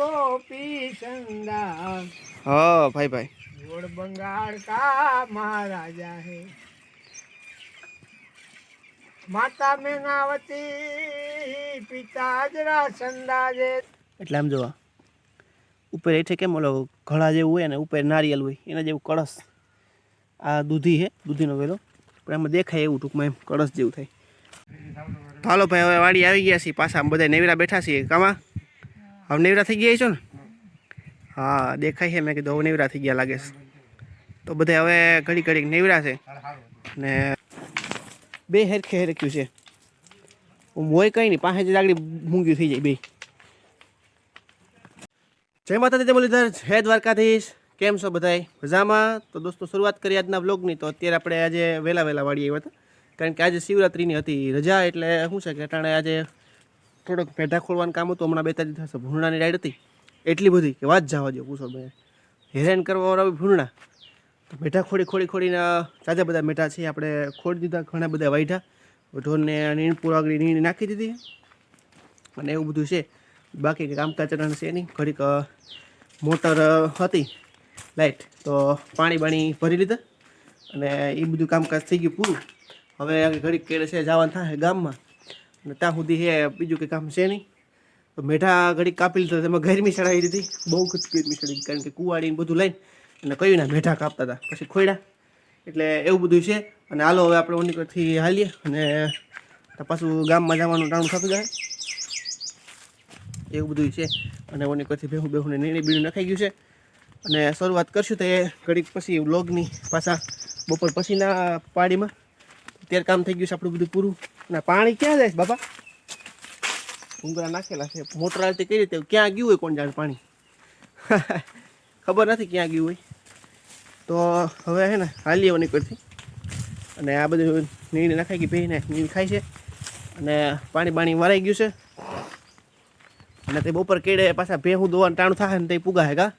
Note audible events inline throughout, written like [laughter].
ગોપી સંદા હા ભાઈ ભાઈ। ગોળ બંગાળ કા મહારાજા હે। માતા મેનાવતી પિતા અજરા સંદાજે એટલે આમ જોવા ઉપર હેઠે કેમ ઓલો ઘડા જેવું હોય ને ઉપર નારિયેલ હોય એના જેવું કળશ। આ દૂધી છે દૂધીનો વેલો પણ એમાં દેખાય એવું ટૂંકમાં એમ કળશ જેવું થાય। હાલો ભાઈ હવે વાડી આવી ગયા છીએ પાછા બધા નેવરા બેઠા છીએ કામાં? હવે નેવરા થઈ ગયા છો ને? હા, દેખાય છે. મેં કીધું હવે નેવરા થઈ ગયા લાગે છે. તો બધા હવે ઘડી ઘડી નેવરા છે. ને બે હેરખે હેરખ્યું છે. હોય કંઈ નહીં. પાસે જ લાગણી મૂંગ્યું થઈ જાય બે. જય માતાજી, જય મુરલીધર, જય દ્વારકાધીશ. કેમ છો બધાય? મજામાં? તો દોસ્તો, શરૂઆત કરી આજના બ્લોગની તો અત્યારે આપણે આજે વહેલા વહેલા વાળી આવ્યા હતા. કારણ કે આજે શિવરાત્રિની હતી રજા એટલે શું છે કે અટાણે આજે થોડોક પેઢા ખોલવાનું કામ હતું, હમણાં બે ત્રણ થશે. ભૂરણાની રાઈડ હતી. એટલી બધી. કે વાત જવા દો પૂછો ભાઈ હેરાન કરવાવાળા ભૂરણા તો મેઠા ખોડી ખોડી ખોડીને તાજા બધા મેઠા છે આપણે ખોડી દીધા, ઘણા બધા વાઢા ઢોરને નીણ આગળ નીણ નાખી દીધી. અને એવું બધું છે. બાકી કામકાજ ચરણ છે નહીં. ઘડીક મોટર હતી. લાઈટ. તો પાણી બાણી ભરી લીધા. અને એ બધું કામકાજ થઈ ગયું પૂરું. હવે ઘડીક કેળે છે, જવાનું થાય ગામમાં. અને ત્યાં સુધી છે બીજું કંઈ કામ છે નહીં. તો મેઢા ઘડીક કાપી લીધો તેમાં ગરમી ચડાવી દીધી. બહુ ગરમી ચડી, કારણ કે કુવાડીને બધું લઈને અને કહ્યું ના મેઢા કાપતા હતા. પછી ખોયડા. એટલે એવું બધું છે. અને હાલો હવે આપણે ઓનીકરથી હાલીએ અને પાછું ગામમાં જવાનું ટાણું થતું જાય. એવું બધું છે. અને ઓનીકરથી ભેહું બેહું ને નીણી બીણું નખાઈ ગયું છે. અને શરૂઆત કરશું તો એ ઘડીક પછી વ્લોગની પાછા બપોર પછીના પાડીમાં અત્યારે કામ થઈ ગયું છે આપણું બધું પૂરું. અને પાણી ક્યાં જાય છે બાપા? ઉંગરા નાખેલા છે. મોટર આલતી કઈ રીતે ક્યાં ગયું હોય કોણ જાણે પાણી? [laughs] ખબર નથી ક્યાં ગયું હોય. તો હવે હે ને હાલીએ નીકળતી અને આ બધું નીણ નખાઈ ગઈ ભેને નીણ ખાય છે. અને પાણી બાણી વરાઈ ગયું છે. અને તે બપોર કેડે પાછા ભેહું દોવાનું ટાણું થાય ને તે પૂગા હે કા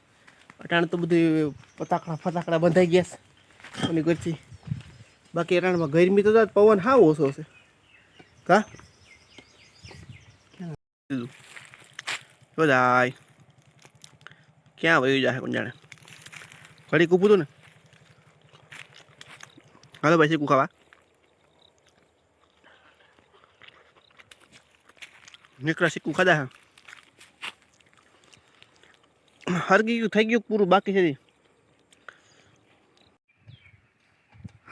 અટાણે તો બધું પતાકડા ફતાકડા બંધાઈ ગયા છે. એની કરથી બાકી એરાણમાં ગરમી તો પવન હાવ ઓછો છે. કા? બધાય ક્યાં વયું જાય કોણ જાણે ઘડી કૂપું તું ને. હાલો ભાઈ શીખું ખાવા? નીકળા શીખું ખાધા હા. હરગી ગયું, થઈ ગયું પૂરું બાકી છે જી.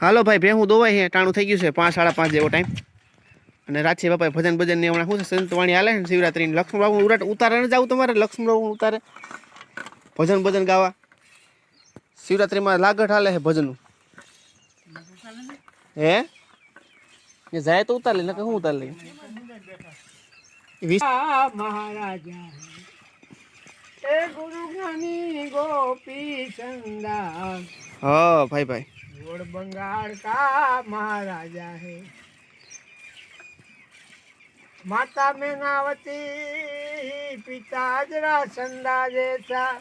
હાલો ભાઈ ભેહું દોવાય છે ટાણું થઈ ગયું છે પાંચ સાડા પાંચ જેવો ટાઈમ અને રાતથી બાપા ભજન ભજન ને હમણાં શું છે સંતવાણી હાલે ને શિવરાત્રીની. લક્ષ્મણ બાબુ ઉરાટ ઉતારે ન જાવ તમારે લક્ષ્મણ બાબુ ઉતારે. ભજન ભજન ગાવા. શિવરાત્રીમાં લાગટ હાલે છે ભજનનું. હે? એ જાય તો ઉતાર લે નકર હું ઉતાર લઈ વીસ આ મહારાજા. હે એ ગુરુ જ્ઞાની ગોપી સંદા હા ભાઈ ભાઈ. गुड़ बंगाल का महाराजा है। माता मेनावती पिता जरा संदा जैसा।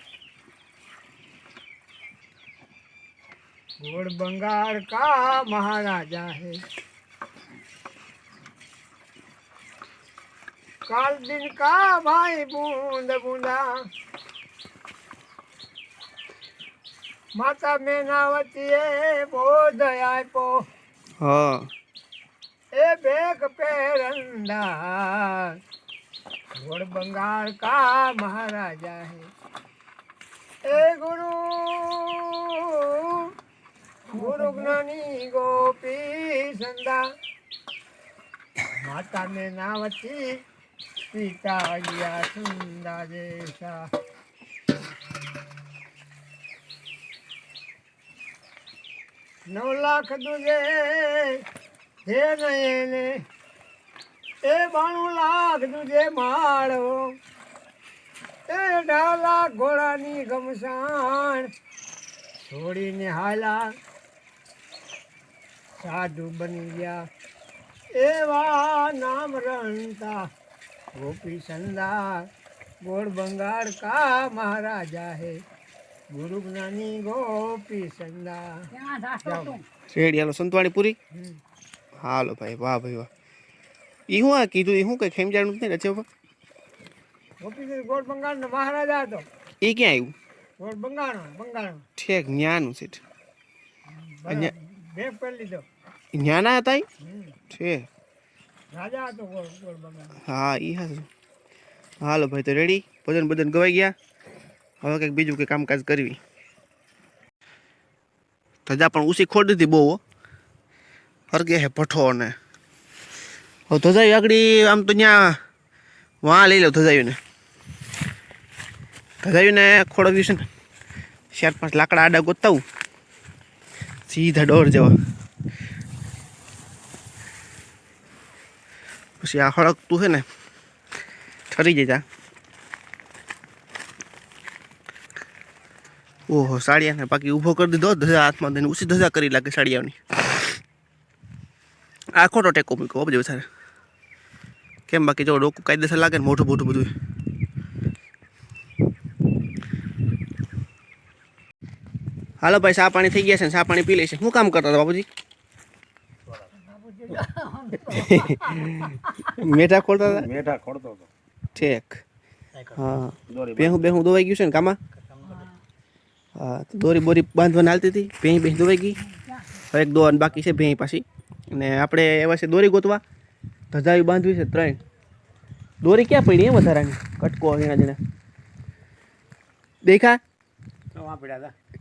गुड़ बंगाल का महाराजा है। काल दिन का भाई बूंद बूंदा। માતા મેનાવતી એ બોધ આપ્યો હા એ બેગ પેરંદા ગોળ બંગાળ કા મહારાજા હે એ ગુરુ ગુરુ જ્ઞાની ગોપી સંદા માતા મેનાવતી પિતા અલિયા સુંદા જૈસા નવ લાખ દુજે હે નયને એ બાણું લાખ દુજે માળો એ લાખ ઘોડાની ગમસાણ છોડીને હાલા. સાધુ બની ગયા, એવા નામ રણતા ગોપી સંદા ગોળ બંગાળ કા મહારાજા હે? ગુરુ જ્ઞાની ગોપી સંદા જાઓ. હાલો સંતવાણી પૂરી? હાલો ભાઈ વાહ ભાઈ વાહ. એ હું આ કીધું? એ શું કંઈ ખેમ જાણું નહીં રચે ગોપીસિંહ ગોળ બંગાળનો મહારાજા હતો. એ ક્યાં આવ્યું ગોળ બંગાળનો બંગાળનો. ઠેક ન્યાનું છે ભેગ કરી લીધો. ન્યાના હતા ઈ? રાજા હતો ગોળ ગોળ બંગાળ હા એ હારું હાલો ભાઈ તો રેડી ભજન ભજન ગવાઈ ગયા? હવે કંઈક બીજું કંઈ કામકાજ કરવી. ધજા પણ ઉસી ખોડી હતી બહુ. હરગે હે ભઠ્ઠો અને. હવે ધજાયું આગળ, આમ તો ત્યાં વાં લઈ લો ધજાયુંને. ને ધજાયું ને ખોડવ્યું છે ને, ચાર પાંચ લાકડા આડા ગોતાવું. સીધા ડોર જેવા. પછી આ હળકતું છે ને, ઠરી જતા ઓહો સાડિયાને બાકી ઊભો કરી દીધો ધજા હાથમાં દઈને ઉછી ધજા કરી લાગે સાડિયાની આ ખોટો ટેકો મૂક્યો બધું વધારે. કેમ બાકી જો ડોકું કાયદેસર લાગે ને મોટું મોટું બધું. હાલો ભાઈ સા પાણી થઈ ગયા છે ને ચા પાણી પી લેશે શું કામ કરતા હતા બાપુજી? મેઠા ખોલતા હતા? મેઠા ખોલતો હતો. ઠેક. હા. બેહું બેહું દોવાઈ ગયું છે ને કામાં? હા તો દોરી બોરી બાંધવાને હાલતી હતી ભેંઈ ભેં ધોવાઈ ગઈ. હવે એક દોન બાકી છે ભેંઈ પાછી. અને આપણે એવા છે દોરી ગોતવા. ધજાવી બાંધવી છે ત્રણ. દોરી ક્યાં પડી એમ વધારાની? કટકો એના જેને. દેખા.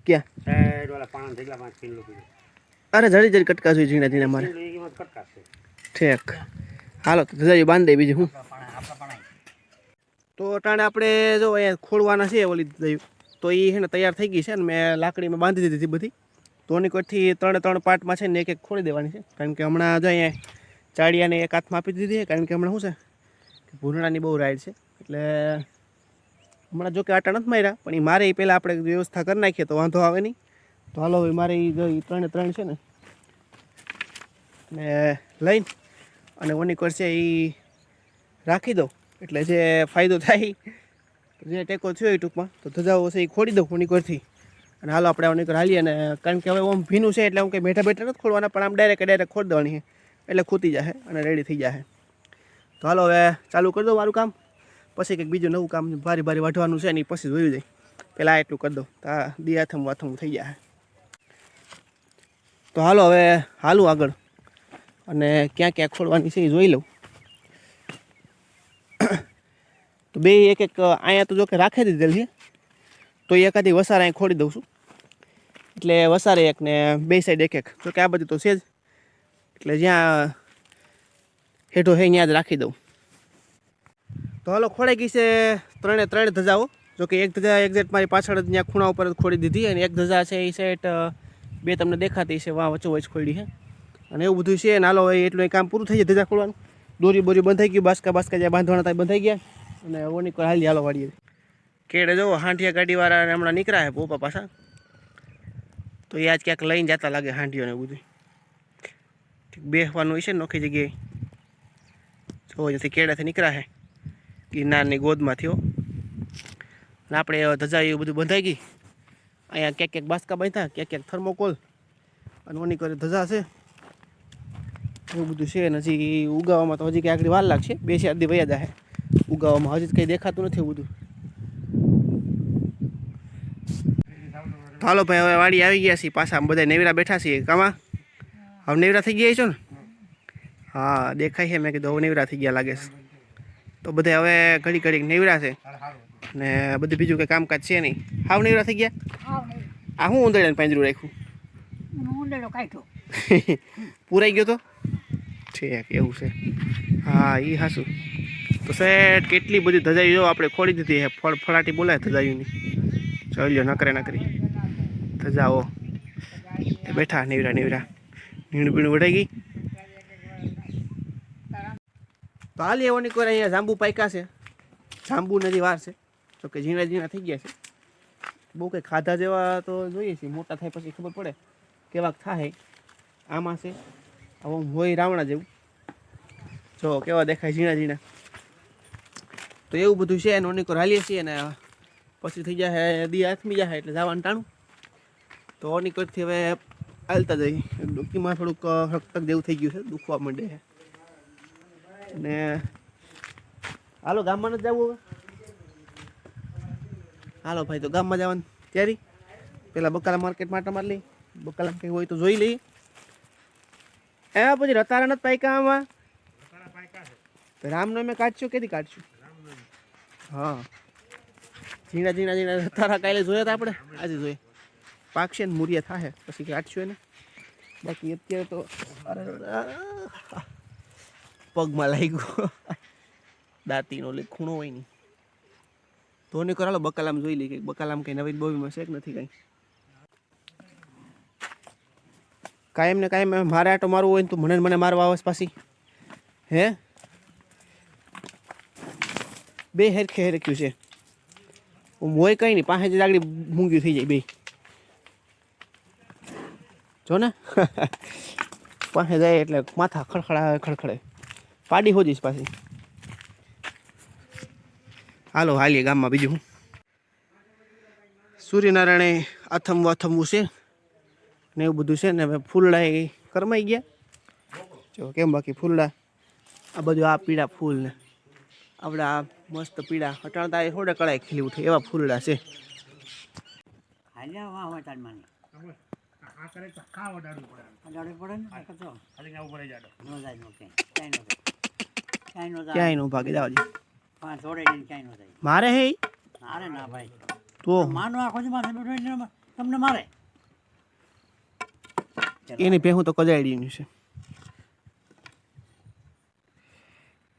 ક્યાં? અરે જરી જરી કટકા જોઈ ઝીણા ઝીણા મારે. એ ઠેક. હાલો તો ધજાવી બાંધી દે બીજું હું. તો અટાણે આપણે જો અહીંયા ખોળવાના છે ઓલી દઈ તો એ છે ને તૈયાર થઈ ગઈ છે ને મેં લાકડીમાં બાંધી દીધી બધી. તોની કોઈથી ત્રણે ત્રણ પાર્ટમાં છે ને એક એક ખોળી દેવાની છે. કારણ કે હમણાં જો અહીંયા ચાડિયાને એક હાથમાં આપી દીધી છે. કારણ કે હમણાં શું છે ભૂરણાની બહુ રાઈડ છે. એટલે હમણાં જો કે આટા નથી માર્યા, પણ એ મારે એ પહેલાં આપણે વ્યવસ્થા કરી નાખીએ તો વાંધો આવે નહીં. તો હાલો હવે મારે જો એ ત્રણે ત્રણ છે ને ને લઈને અને ઓની છે એ રાખી દઉં. એટલે જે ફાયદો થાય જે ટેકો થયો એ ટૂંકમાં, તો ધજાઓ છે એ ખોડી દઉં ઓનીકોરથી અને હાલો આપણે ઓનીકોર હાલીએ અને કારણ કે હવે આમ ભીનું છે એટલે હું કંઈ બેઠા બેઠા નથી ખોલવાના, પણ આમ ડાયરેક્ટ ડાયરેક્ટ ખોડી દેવાની એટલે ખૂતી જશે અને રેડી થઈ જશે તો હાલો હવે ચાલુ કરી દઉં મારું કામ. પછી કંઈક બીજું નવું કામ ભારી ભારી વાઢવાનું છે ને પછી જોયું જાય. પહેલાં એટલું કરી દઉં. તો આ દી હાથમ વાથમ થઈ જશે તો હાલો હવે હાલું આગળ. અને ક્યાં ક્યાં ખોલવાની છે એ જોઈ લઉં. તો બે એક એક અહીંયા તો જો કે રાખી દીધેલ છે. તો એકાદી વસાર અહીં ખોડી દઉં છું. એટલે વસારે એક ને બે સાઈડ એક એક. જો કે આ બધી તો છે જ. એટલે જ્યાં હેઠો હે ત્યાં જ રાખી દઉં. તો હાલો ખોડાઈ ગઈ છે ત્રણે ત્રણ ધજાઓ જો કે એક ધજા એક્ઝેક્ટ મારી પાછળ જ ત્યાં ખૂણા ઉપર જ ખોડી દીધી અને એક ધજા છે એ સેટ બે તમને દેખાતી છે, વાં વચ્ચો વચ ખોડી છે. અને એવું બધું છે ને હાલો એટલું કામ પૂરું થઈ જાય ધજા ખોલવાનું. દોરી બોરી બંધાઈ ગયું, બાસકા બાસકા જ્યાં બાંધવાના ત્યાં બંધાઈ ગયા. અને ઓની કોઈ હાલી હાલો વાળીએ. કેડે જો હાંઠિયા ગાડીવાળા હમણાં નીકળ્યા છે પોપા પાછા. તો એ આજ ક્યાંક લઈને જતા લાગે હાંઠીઓને એવું બધું બેસવાનું હશે નોખી જગ્યાએ. જો અહીંયાથી કેળાથી નીકળ્યા છે ગિરનારની ગોદમાં થયો. અને આપણે હવે ધજા એવું બધું બંધાઈ ગઈ. અહીંયા ક્યાંક ક્યાંક બાસકા બાંધ્યા, ક્યાંક ક્યાંક થર્મોકોલ. અને ઓની કરે ધજા છે. એવું બધું છે ને હજી ઉગાવવામાં તો હજી ક્યાંક આગળ વાર લાગશે. બે ચાર દી વયા જાય ઉગાવામાં હજી કંઈ દેખાતું નથી બધું. હાલો ભાઈ હવે વાડી આવી ગયા છીએ પાછા. બધા નેવરા બેઠા છીએ. કામાં? હવે નેવરા થઈ ગયા છો ને? હા દેખાય છે. મેં કીધું હવે નેવરા થઈ ગયા લાગે છે. તો બધે હવે ઘડી ઘડી નેવરા છે. ને બધું બીજું કંઈ કામકાજ છે નહીં. હાવ નેવરા થઈ ગયા? આ હું ઉંદરડાને પાંજરું રાખ્યું? [laughs] પૂરાઈ ગયો તો? ઠીક એવું છે. હા એ હાસું તો સેટ કેટલી બધી ધજાઈ જો આપણે ખોડી દીધી હે ફળ, ફળાટી બોલાય ધજાયુની જોઈ લ્યો, નકરે, નકરી. ધજાઓ. બેઠા, નેવરા નેવરા. નીણ, બીણ વઢાઈ ગઈ. તો હાલ એવાની કોઈ અહીંયા જાંબુ પાક્યા છે. જાંબુ નદી વાર છે. તો કે ઝીણા ઝીણા થઈ ગયા છે. બહુ કંઈ ખાધા જેવા તો જોઈએ છીએ. મોટા થાય પછી ખબર પડે કેવાક થાય. આમાં છે. આવું હોય રાવણા જેવું. જો કેવા દેખાય ઝીણા ઝીણા. તો એવું બધું છે અને ઓનીકોર હાલીએ છીએ ને પછી થઈ જાય દી આથમી જાય એટલે જવાનું ટાણું. તો ઓનિકરથી હવે હાલતા જઈ ડોકીમાં થોડુંક હકતક જેવું થઈ ગયું છે દુખવા માંડે છે. અને હાલો ગામમાં નથી જવું હવે? હાલો ભાઈ તો ગામમાં જવાનું તૈયારી. પેલા બકાલા માર્કેટ માટે મારી લઈ બકાલા કંઈ હોય તો જોઈ લઈએ. એમાં પછી રતારા નથી આમાં? રામનવમી કાઢશું કેથી કાઢશું? હા. ઝીણા ઝીણા ઝીણા. તારા કાલે જોયા હતા આપણે? આજે જોઈએ. પાકશે ને મૂરિયા થાય પછી કાઢશું એને. બાકી અત્યારે તો અરે, પગમાં લાગ્યું. દાંતીનો લે, ખૂણો હોય નહીં. તો ને કરાલો બકાલામ જોઈ લઈ કે બકાલામ કઈ નવી બોવીમાં છે કે નથી કઈ? કાયમ ને કાયમ મારે આટો મારવું હોય ને તો મને મને મારવા આવે પાછી. હે? બે હેરખે હેરખ્યું છે? હોય કંઈ નહીં પાસે જ આગળ મૂંગ્યું થઈ જાય બે. જો ને. [laughs] પાસે જાય એટલે માથા ખડખડા ખડખડે. પાડી હોજીશ પાછી. હાલો, હાલીએ ગામમાં બીજું હું. સૂર્યનારાયણે અથમવું અથમવું છે ને એવું બધું છે ને હવે ફૂલડા એ કરમાઈ ગયા. જો, કેમ બાકી ફૂલડા? આ બધું આ પીળા ફૂલ ને. આપણે મસ્ત પીળા અટાણતા એ થોડા કળાઈ ખીલી ઉઠે એવા ફૂલડા છે. મારે હે ઈ? ના ભાઈ. તો? માનો આખો તમને મારે. એની ભેહું તો કજાડીની છે.